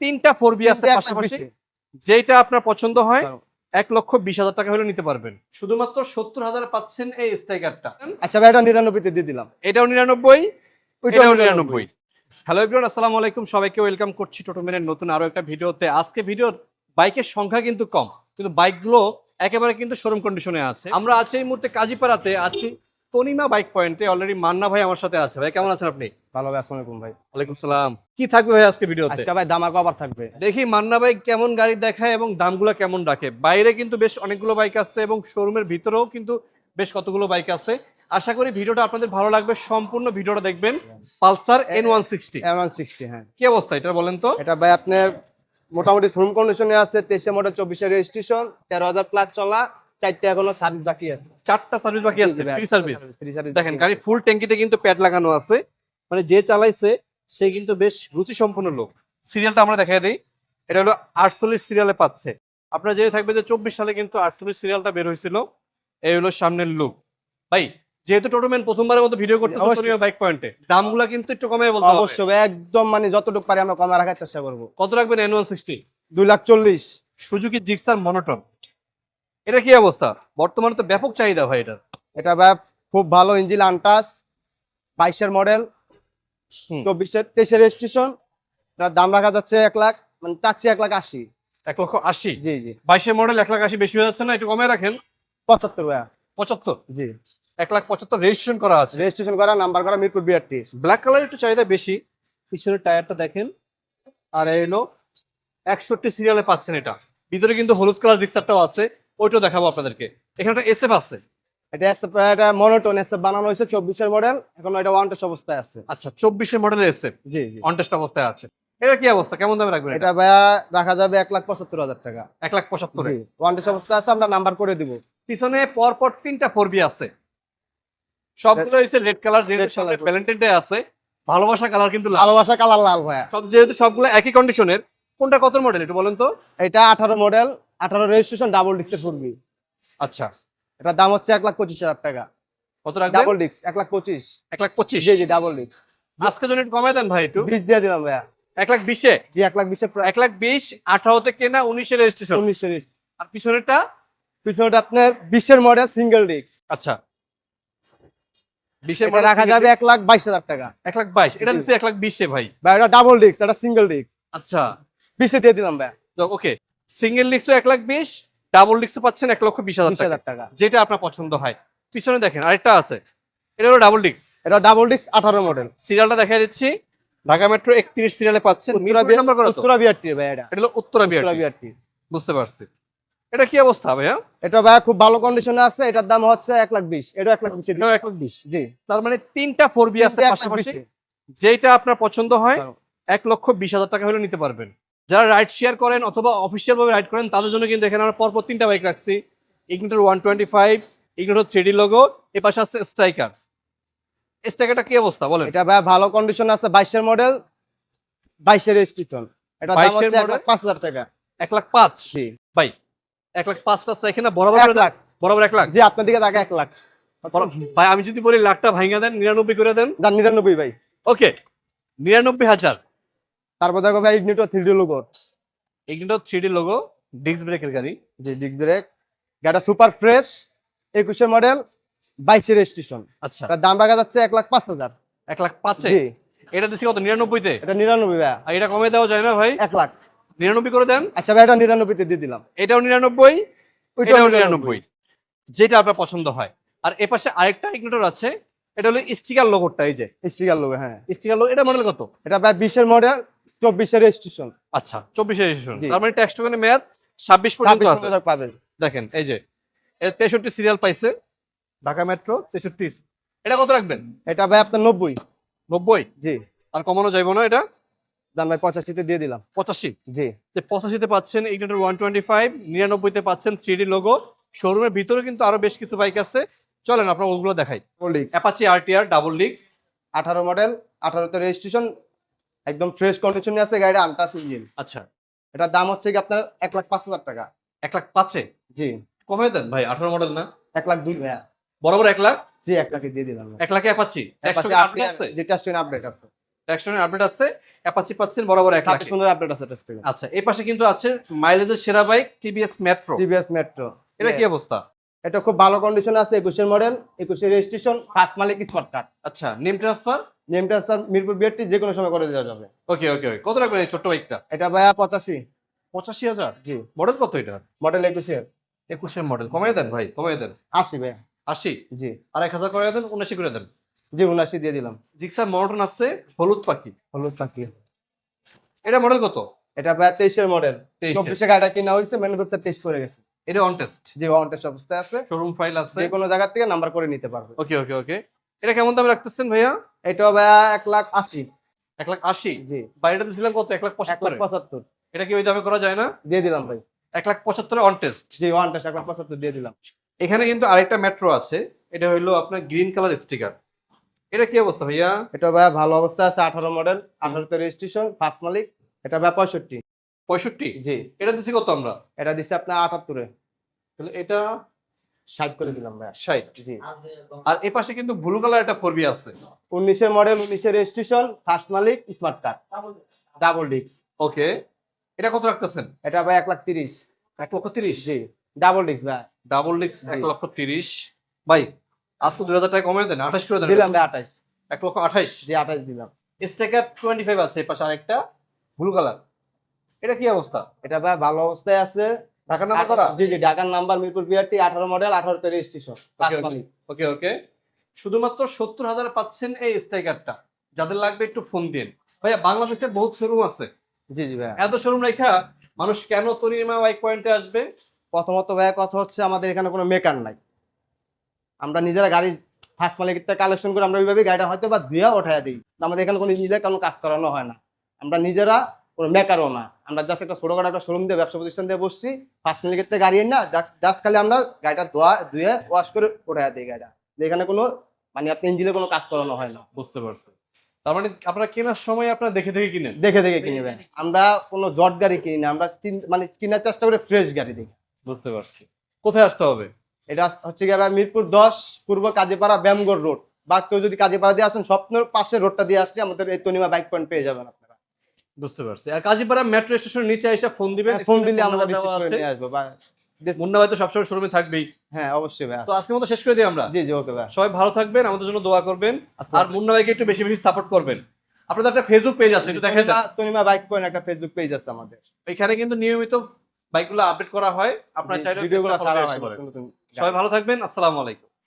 তিনটা four B আছে পাশাপাশি। যেটা আপনার পছন্দ হয় এক লক্ষ বিশ হাজার টাকা হলে নিতে পারবেন। শুধুমাত্র সত্তর হাজার পাচ্ছেন এই স্ট্রাইকারটা। আচ্ছা ভাই এটা নিরানব্বইতে দিয়ে দিলাম। এটাও নিরানব্বই ওইটাও এটাও নিরানব্বই। হ্যালো এভরিওয়ান আসসালামু আলাইকুম। সবাইকে ওয়েলকাম করছি টোটোমেনের নতুন আরও একটা ভিডিওতে। আজকে ভিডিওর বাইকের সংখ্যা কিন্তু কম কিন্তু বাইকগুলো একেবারে কিন্তু শোরুম কন্ডিশনে আছে। আমরা আছি এই মুহূর্তে কাজীপাড়াতে আছি তনিমা বাইক পয়েন্টে অলরেডি মান্না ভাই আমার সাথে আছে। ভাই কেমন আছেন আপনি? ভালো ভাই আসসালামু আলাইকুম ভাই। ওয়ালাইকুম সালাম। কি থাকবে ভাই আজকে ভিডিওতে আজকে ভাই দামা কভার থাকবে। দেখি মান্না ভাই কেমন গাড়ি দেখায় এবং দামগুলো কেমন রাখে। বাইরে কিন্তু বেশ অনেকগুলো বাইক আছে এবং শোরুমের ভিতরেও কিন্তু বেশ কতগুলো বাইক আছে। আশা করি ভিডিওটা আপনাদের ভালো লাগবে। সম্পূর্ণ ভিডিওটা দেখবেন। Pulsar N one sixty M sixty হ্যাঁ। কি অবস্থা এটা বলেন তো? এটা ভাই আপনার মোটামুটি শোরুম কন্ডিশনে আছে তেইশে মডেল চব্বিশে রেজিস্ট্রেশন তেরো হাজার প্লাস চলা চারটে এখনও সার্ভিস বাকি আছে। চারটা সার্ভিস বাকি আছে ফ্রি সার্ভিস ফ্রি সার্ভিস দেখেন গাড়ি ফুল ট্যাঙ্কিতে কিন্তু প্যাড লাগানো আছে। মানে যে চালাইছে সে কিন্তু বেশ রুচি সম্পন্ন লোক। সিরিয়ালটা আমরা দেখাই দিই। এটা হলো আটচল্লিশ সিরিয়ালে পাচ্ছে। আপনার জেনে থাকবে যে চব্বিশ সালে কিন্তু আটচল্লিশ সিরিয়ালটা বের হয়েছিল। এই হলো সামনের লুক ভাই যেহেতু টোটোম্যান প্রথমবারের মতো ভিডিও করতে অবশ্যই। বাইক পয়েন্টে দামগুলো কিন্তু একটু কমে বলতে হবে। অবশ্যই একদম মানে যতটুকু পারি আমরা কমে রাখার চেষ্টা করব। কত রাখবেন এন ওয়ান সিক্সটি দুই লাখ চল্লিশ। সুজুকি জিক্সার মনোটন এটা কি অবস্থা? বর্তমানে তো ব্যাপক চাহিদা ভাই এটা এটা ব্যাপ খুব ভালো ইঞ্জিন আনটাস বাইশের মডেল চব্বিশের তেইশের রেজিস্ট্রেশন। এটার দাম রাখা যাচ্ছে এক লাখ মানে চাচ্ছি এক লাখ আশি। এক লক্ষ আশি? জি জি। বাইশের মডেল এক লাখ আশি বেশি হয়ে যাচ্ছে না? একটু কমে রাখেন। পঁচাত্তর ভাইয়া। পঁচাত্তর? জি। এক লাখ পঁচাত্তর রেজিস্ট্রেশন করা আছে। রেজিস্ট্রেশন করা নাম্বার করা মিরপুর বিআরটি ব্ল্যাক কালার একটু চাহিদা বেশি। পিছনের টায়ারটা দেখেন। আর এলো একষট্টি সিরিয়ালে পাচ্ছেন এটা। ভিতরে কিন্তু হলুদ কালার জিক্সারটাও আছে। ওইটাও দেখাবো আপনাদেরকে। এখানে একটা এসএফ আছে। এটা এসে এটা মনোটন এসে বানানো হয়েছে চব্বিশের মডেল এখন এটা ওয়ান টেস্ট অবস্থায় আছে। আচ্ছা চব্বিশের মডেলের এসএফ জি জি। অনটেস্ট অবস্থায় আছে। এটা কি অবস্থা? কেমন দামে রাখবেন এটা? ভাইয়া রাখা যাবে এক লাখ পঁচাত্তর হাজার টাকা। এক লাখ পঁচাত্তরে ওয়ান টেস্ট অবস্থায় আছে আমরা নাম্বার করে দিব। পিছনে পর পর তিনটা ফোরবি আছে। সবগুলো হচ্ছে রেড কালার যেহেতু ভ্যালেন্টাইন ডে আছে। ভালোবাসা কালার কিন্তু লাল। ভালোবাসা কালার লাল ভাইয়া। সব যেহেতু সবগুলো একই কন্ডিশনের কোনটা কত মডেল একটু বলেন তো। এটা আঠারো মডেল আঠারো রেজিস্ট্রেশন ডাবল ডিস্কের ফুরবি আচ্ছা। এটার দাম হচ্ছে এক লাখ পঁচিশ হাজার টাকা। কত রাখবেন ডাবল ডিস্ক এক লাখ পঁচিশ। এক লাখ পঁচিশ? জি জি ডাবল ডিস্ক আজকে জন্য একটু কমাই দেন ভাই একটু। বিশ দিয়ে দিলাম ভাইয়া। এক লাখ বিশে? জি এক লাখ বিশের এক লাখ বিশ আঠারোতে কেনা উনিশে রেজিস্ট্রেশন উনিশশো আর পিছনেরটা? পিছনে আপনার বিশের মডেল সিঙ্গেল ডিস্ক আচ্ছা। বিশের এটা রাখা যাবে এক লাখ বাইশ হাজার টাকা। এক লাখ বাইশ। এটা। দিচ্ছে এক লাখ বিশে ভাই। ভাই এটা ডাবল ডিস্ক এটা সিঙ্গেল ডিস্ক আচ্ছা। বিশে দিয়ে দিলাম ভাইয়া। ওকে। সিঙ্গেল ডিস্কও এক লাখ বিশ ডাবল ডিস্কও পাচ্ছেন এক লক্ষ বিশ হাজার টাকা। যেটা আপনার পছন্দ হয়। পিছনে দেখেন আরেকটা আছে। এটা হলো ডাবল ডিস্ক এটা ডাবল ডিস্ক আঠারো মডেল সিরিয়ালটা দেখা দিচ্ছি। ঢাকা মেট্রো একত্রিশ সিরিয়ালে পাচ্ছেন। উত্তরা বিআরটি ভাই এটা। এটা হলো উত্তরা বিআর উত্তরা বিআরটি। বুঝতে পারছি। এটা কি অবস্থা ভাইয়া? এটা ভাইয়া খুব ভালো কন্ডিশনে আছে। এটার দাম হচ্ছে এক লাখ বিশ। এটা এক লাখ বিশ এটাও এক লাখ বিশ। জি। তার মানে তিনটা ফোর বি আছে পাশাপাশি। যেটা আপনার পছন্দ হয় হ্যাঁ। এক লক্ষ বিশ হাজার টাকা হলে নিতে পারবেন। যারা রাইড শেয়ার করেন অথবা অফিসিয়াল ভাবে রাইড করেন তাদের জন্য কিন্তু এখানে আমরা পরপর তিনটা বাইক রাখছি। Ignitor one twenty five Ignitor three D logo এ পাশে আছে স্ট্রাইকার স্ট্রাইকারটা কি অবস্থা বলেন। এটা ভাই ভালো কন্ডিশন আছে বাইশের মডেল বাইশের রেজিস্ট্রেশন এটা দাম 22 হচ্ছে এক লাখ পাঁচ হাজার টাকা। এক লাখ পাঁচ? ভাই এক লাখ পাঁচটা স্ট্রাইক না বরাবর এক লাখ। বরাবর এক লাখ। জি আপনার দিকে টাকা এক লাখ। ভাই আমি যদি বলি লাখটা ভাঙা দেন নিরানব্বই করে দেন। নিরানব্বই ভাই। ওকে নিরানব্বই হাজার। তারপর দেখো ভাই Ignitor three D logo Ignitor three D logo disc ব্রেকের গাড়ি। যে ডিস্ক ব্রেক গাড়িটা সুপার ফ্রেশ একুশের মডেল বাইশের রেজিস্ট্রেশন আচ্ছা। দাম রাখা যাচ্ছে এক লাখ পাঁচ হাজার। এক লাখ পাঁচে? এটা দিচ্ছি কত নিরানব্বইতে এটা নিরানব্বই ভাই আর এটা কমে দেওয়া যায় না ভাই? এক লাখ। নিরানব্বই করে দেন। আচ্ছা ভাই এটা নিরানব্বইতে দিয়ে দিলাম। এটাও নিরানব্বই ওইটাও এটাও নিরানব্বই। যেটা আপনার পছন্দ হয়। আর এ পাশে আরেকটা ইগনিটর আছে এটা হলো স্টিকার লোগোটা এই যে। স্টিকার লোগো হ্যাঁ। স্টিকার লোগো এটা মডেল কত? এটা ভাই বিশের মডেল চব্বিশের রেজিস্ট্রেশন আচ্ছা চব্বিশে রেজিস্ট্রেশন তার মানে ট্যাক্স টোকেনের মেয়াদ ছাব্বিশ পর্যন্ত পাবেন। দেখেন এই যে তেষট্টি সিরিয়াল পাইছে ঢাকা মেট্রো তেষট্টি। এটা কত রাখবেন? এটা ভাই আপনার নব্বই। নব্বই? জি। আর কমানো যাইব না এটা? দাম ভাই পঁচাশিতে দিয়ে দিলাম। পঁচাশি? জি। পঁচাশিতে পাচ্ছেন ইগনিটর ওয়ান টোয়েন্টি ফাইভ নিরানব্বইতে পাচ্ছেন থ্রি ডি লোগো শোরুমের ভিতরে কিন্তু আরও বেশ কিছু বাইক আছে। চলেন আপনার ওগুলো দেখাই। অ্যাপাচি আরটিআর ডাবল ডিক্স আঠারো মডেল আঠারোতে রেজিস্ট্রেশন একদম ফ্রেশ কন্ডিশনে আছে গাড়িটা আনটাস ইঞ্জিন আচ্ছা। এটার দাম হচ্ছে কি আপনার এক লাখ পাঁচ হাজার টাকা। এক লাখ পাঁচে? জি। কমে দেন ভাই আঠারো মডেল না? এক লাখ দুই ভাইয়া। বরাবর এক লাখ? জি এক লাখে দিয়ে দিলাম। এক লাখে অ্যাপাচি Apache আপডেট আছে? যেটা স্টেন আপডেট আছে। ট্যাক্সটনের আপডেট আছে অ্যাপাচি পাচ্ছেন বরাবর এক লাখ। সুন্দর আপডেট আছে টেস্টে আচ্ছা এই পাশে কিন্তু আছে মাইলেজের সেরা bike TVS Metro TVS Metro এটা কি অবস্থা? এটা খুব ভালো কন্ডিশনে আছে একুশের মডেল একুশের রেজিস্ট্রেশন ফার্স্ট মালিক স্মার্ট কার্ড আচ্ছা name transfer name transfer Mirpur B R T যে কোনো সময় করে দেওয়া যাবে। ওকে ওকে ওকে কত রাখবেন এই ছোট্ট বাইকটা এটা ভাইয়া পঁচাশি। পঁচাশি হাজার? জি। মডেল কত এটা? মডেল একুশের। একুশের মডেল কমাই দেন ভাই কমাই দেন। আশি ভাইয়া। আশি? জি। আর এক হাজার করে দেন উনিশি করে দেন। জি উনাশি দিয়ে দিলাম। জিক্সার মডার্ন আছে হলুদ পাখি। হলুদ পাখি। এটা মডেল কত? এটা ভাইয়া তেইশের মডেল 23 চব্বিশে গাড়িটা কিনা হয়েছে ম্যানুফ্যাকচার টেস্ট করে গেছে। এটা অন টেস্ট যে ওয়ান টেস্ট অবস্থায় আছে শোরুম ফাইল আছে। যে কোনো জায়গা থেকে নাম্বার করে নিতে পারবে। ওকে ওকে ওকে এটা কেমন দামে রাখতেছেন ভাইয়া? এটা ভাইয়া এক লাখ আশি। এক লাখ আশি? জি। বাড়িটা দিয়েছিলাম কত? এক লাখ পঁচাত্তর পঁচাত্তর। এটা কি ওই দামে করা যায় না? দিয়ে দিলাম ভাই। এক লাখ পঁচাত্তরে অন টেস্ট জি ওয়ান টেস্ট এক লাখ পঁচাত্তর দিয়ে দিলাম। এখানে কিন্তু আরেকটা মেট্রো আছে। এটা হইল আপনার গ্রিন কালার স্টিকার এটা কি অবস্থা ভাইয়া? এটা ভাইয়া ভালো অবস্থা আছে আঠারো মডেল আঠারোতে রেজিস্ট্রেশন ফার্স্ট মালিক। এটা ভাইয়া পঁয়ষট্টি। পঁয়ষট্টি? জি। এটা দিচ্ছি কত আমরা? এটা দিচ্ছে আপনার আটাত্তরে। তাহলে এটা ষাট করে দিলাম ভাইয়া। ষাট। জি। আর এ পাশে কিন্তু ব্লু কালার একটা ফোর বি আছে। উনিশের মডেল উনিশের রেজিস্ট্রেশন ফার্স্ট মালিক smart card. Double disc okay. এটা কত রাখতেছেন? এটা ভাই এক লাখ তিরিশ। এক লক্ষ তিরিশ? জি। ডাবল ডিস্ক ভাই। ডাবল ডিক্স। এক লক্ষ তিরিশ। ভাই আজকে দুই হাজার টাকা কমে দেন আঠাশ করে দেন। দিলাম ভাই আঠাশ। এক লক্ষ আঠাইশ জি আঠাশ দিলাম। স্টেকার টোয়েন্টি ফাইভ আছে এই পাশে আরেকটা ব্লু কালার। এটা কি অবস্থা? এটা ভাই ভালো অবস্থায় আছে। ঢাকা নাম্বার করা? জি জি ঢাকার number Mirpur B R T আঠারো মডেল আঠারোতে রেজিস্ট্রেশন ফার্স্ট ওকে ওকে শুধুমাত্র সত্তর হাজার পাচ্ছেন এই স্ট্রাইকারটা। যাদের লাগবে একটু ফোন দিন। ভাইয়া বাংলাদেশে বহুত শোরুম আছে। জি জি ভাই এত শোরুম রেখা মানুষ কেন তনিমা বাইক পয়েন্টে আসবে? প্রথমত ভাইয়া কথা হচ্ছে আমাদের এখানে কোনো মেকার নাই। আমরা নিজেরা গাড়ি ফার্স্ট মালিকের থেকে কালেকশন করে আমরা ওইভাবে গাড়িটা হয়তো বা ধুয়া ওঠায় দিই। আমাদের এখানে কোনো নিজে কোনো কাজ করানো হয় না। আমরা নিজেরা কোনো মেকারও না। আমরা জাস্ট একটা ছোটখাটো একটা শোরুম দিয়ে ব্যবসা প্রতিষ্ঠান দিয়ে বসছি। ফার্স্ট থেকে গাড়ি না জাস্ট খালি আমরা গাড়িটা ধোয়া ধুয়ে ওয়াশ করে ওঠায় দিই গাড়িটা। এখানে কোনো মানে আপনি ইঞ্জিনে কোনো কাজ করানো হয় না। বুঝতে পারছি। তার মানে আপনারা কেনার সময় আপনারা দেখে দেখে কিনেন? দেখে দেখে কিনে কিনবেন আমরা কোনো জট গাড়ি কিনি না আমরা মানে কেনার চেষ্টা করে ফ্রেশ গাড়ি দেখি। বুঝতে পারছি। কোথায় আসতে হবে? এটা হচ্ছে গিয়ে মিরপুর দশ পূর্ব কাজীপাড়া ব্যামগড় রোড বা কেউ যদি কাজীপাড়া দিয়ে আসেন স্বপ্নের পাশে রোডটা দিয়ে আসলে আমাদের এই তনিমা বাইক পয়েন্ট পেয়ে যাবেন আপনারা। বুঝতে পারছি। আর কাজীপাড়া মেট্রো স্টেশনের নিচে এসে ফোন দিবেন ফোন দিলে ফোন আমরা দেওয়া আছে। আসব মুন্না ভাই তো সবসময় শোরুমে থাকবেই। হ্যাঁ অবশ্যই ভাই। তো আজকের মতো শেষ করে দিই আমরা? জি জি ওকে ভাই। সবাই ভালো থাকবেন আমাদের জন্য দোয়া করবেন। আর মুন্না ভাইকে একটু বেশি বেশি সাপোর্ট করবেন। আপনাদের একটা ফেসবুক পেজ আছে একটু দেখে দেন। তনিমা- বাইক পয়েন্ট একটা ফেসবুক পেজ আছে আমাদের। এখানে কিন্তু নিয়মিত বাইকগুলো আপডেট করা হয়। আপনার চাইলে ভিডিওগুলো ছাড়া হয় সবাই ভালো থাকবেন আসসালামু আলাইকুম।